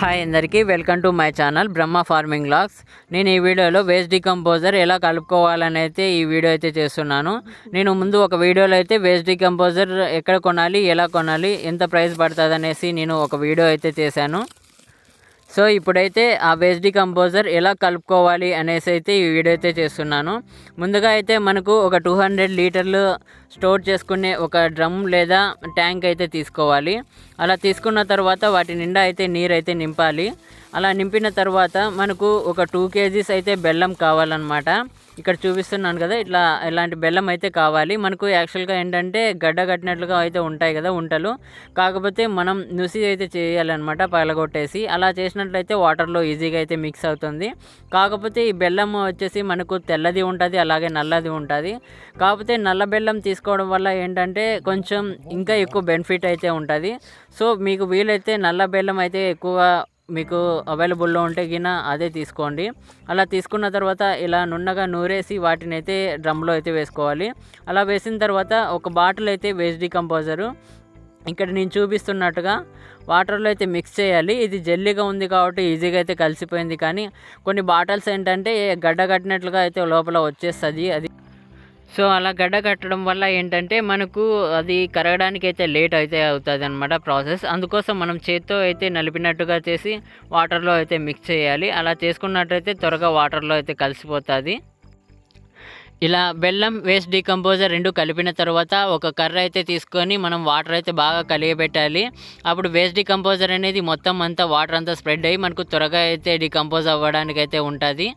Hi అందరికీ welcome to my channel Brahma farming logs నేను ఈ వీడియోలో వేస్ట్ డికంపోజర్ ఎలా కలుపుకోవాలని అయితే ఈ వీడియో అయితే చేస్తున్నాను. నేను ముందు ఒక వీడియోలో అయితే వేస్ట్ డికంపోజర్ ఎక్కడ కొనాలి ఎలా కొనాలి ఎంత ప్రైస్ పడుతుంది అనేసి నేను ఒక వీడియో అయితే చేశాను. సో ఇప్పుడైతే ఆ బేస్ డికంపోజర్ ఎలా కలుపుకోవాలి అనేసి అయితే ఈ వీడియో అయితే చేస్తున్నాను. ముందుగా అయితే మనకు ఒక టూ హండ్రెడ్ లీటర్లు స్టోర్ చేసుకునే ఒక డ్రమ్ లేదా ట్యాంక్ అయితే తీసుకోవాలి. అలా తీసుకున్న తర్వాత వాటి నిండా అయితే నీరు అయితే నింపాలి. అలా నింపిన తర్వాత మనకు ఒక టూ కేజీస్ అయితే బెల్లం కావాలన్నమాట. ఇక్కడ చూపిస్తున్నాను కదా ఇట్లా ఇలాంటి బెల్లం అయితే కావాలి. మనకు యాక్చువల్గా ఏంటంటే గడ్డ కట్టినట్లుగా అయితే ఉంటాయి కదా ఉంటలు. కాకపోతే మనం నుసి అయితే చేయాలన్నమాట పగలగొట్టేసి. అలా చేసినట్లయితే వాటర్లో ఈజీగా అయితే మిక్స్ అవుతుంది. కాకపోతే ఈ బెల్లం వచ్చేసి మనకు తెల్లది ఉంటుంది అలాగే నల్లది ఉంటుంది. కాకపోతే నల్ల బెల్లం తీసుకోవడం వల్ల ఏంటంటే కొంచెం ఇంకా ఎక్కువ బెనిఫిట్ అయితే ఉంటుంది. సో మీకు వీలైతే నల్ల బెల్లం అయితే ఎక్కువ మీకు అవైలబుల్లో ఉంటే గిన అదే తీసుకోండి. అలా తీసుకున్న తర్వాత ఇలా నున్నగా నూరేసి వాటిని అయితే డ్రమ్లో అయితే వేసుకోవాలి. అలా వేసిన తర్వాత ఒక బాటిల్ అయితే వేస్ట్ డికంపోజరు. ఇక్కడ నేను చూపిస్తున్నట్టుగా వాటర్లో అయితే మిక్స్ చేయాలి. ఇది జల్లీగా ఉంది కాబట్టి ఈజీగా అయితే కలిసిపోయింది కానీ కొన్ని బాటిల్స్ ఏంటంటే గడ్డ కట్టినట్లుగా అయితే లోపల వచ్చేస్తుంది. అది సో అలా గడ్డ కట్టడం వల్ల ఏంటంటే మనకు అది కరగడానికి అయితే లేట్ అయితే అవుతుంది అనమాట ప్రాసెస్. అందుకోసం మనం చేత్తో అయితే నలిపినట్టుగా చేసి వాటర్లో అయితే మిక్స్ చేయాలి. అలా చేసుకున్నట్టయితే త్వరగా వాటర్లో అయితే కలిసిపోతుంది. ఇలా బెల్లం వేస్ట్ డికంపోజర్ రెండు కలిపిన తర్వాత ఒక కర్ర అయితే తీసుకొని మనం వాటర్ అయితే బాగా కలియబెట్టాలి. అప్పుడు వేస్ట్ డికంపోజర్ అనేది మొత్తం అంతా వాటర్ అంతా స్ప్రెడ్ అయ్యి మనకు త్వరగా అయితే డికంపోజ్ అవ్వడానికి అయితే ఉంటుంది.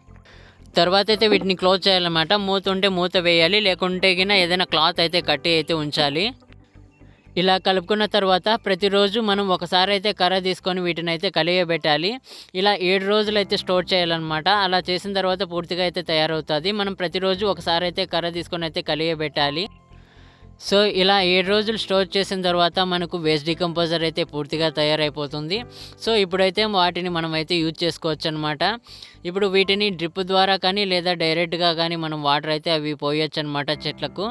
తర్వాత అయితే వీటిని క్లోజ్ చేయాలన్నమాట. మూత ఉంటే మూత వేయాలి లేకుంటే గిన ఏదైనా క్లాత్ అయితే కట్టి అయితే ఉంచాలి. ఇలా కలుపుకున్న తర్వాత ప్రతిరోజు మనం ఒకసారి అయితే కర్ర తీసుకొని వీటిని అయితే కలియబెట్టాలి. ఇలా ఏడు రోజులు అయితే స్టోర్ చేయాలన్నమాట. అలా చేసిన తర్వాత పూర్తిగా అయితే తయారవుతుంది. మనం ప్రతిరోజు ఒకసారి అయితే కర్ర తీసుకొని అయితే కలియబెట్టాలి. సో ఇలా ఏడు రోజులు స్టోర్ చేసిన తర్వాత మనకు వేస్ట్ డికంపోజర్ అయితే పూర్తిగా తయారైపోతుంది. సో ఇప్పుడైతే వాటిని మనం అయితే యూజ్ చేసుకోవచ్చు అనమాట ఇప్పుడు వీటిని డ్రిప్ ద్వారా కానీ లేదా డైరెక్ట్గా కానీ మనం వాటర్ అయితే అవి పోయొచ్చు అనమాట చెట్లకు.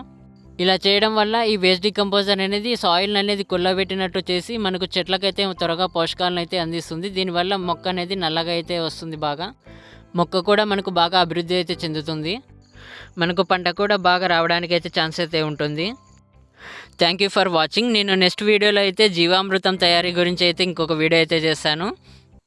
ఇలా చేయడం వల్ల ఈ వేస్ట్ డికంపోజర్ అనేది సాయిల్ అనేది కుల్లబెట్టినట్టు చేసి మనకు చెట్లకైతే త్వరగా పోషకాలను అయితే అందిస్తుంది. దీనివల్ల మొక్క అనేది నల్లగా అయితే వస్తుంది బాగా. మొక్క కూడా మనకు బాగా అభివృద్ధి అయితే చెందుతుంది. మనకు పంట కూడా బాగా రావడానికి అయితే ఛాన్స్ అయితే ఉంటుంది. థ్యాంక్ యూ ఫర్ వాచింగ్ నేను నెక్స్ట్ వీడియోలో అయితే జీవామృతం తయారీ గురించి అయితే ఇంకొక వీడియో అయితే చేస్తాను.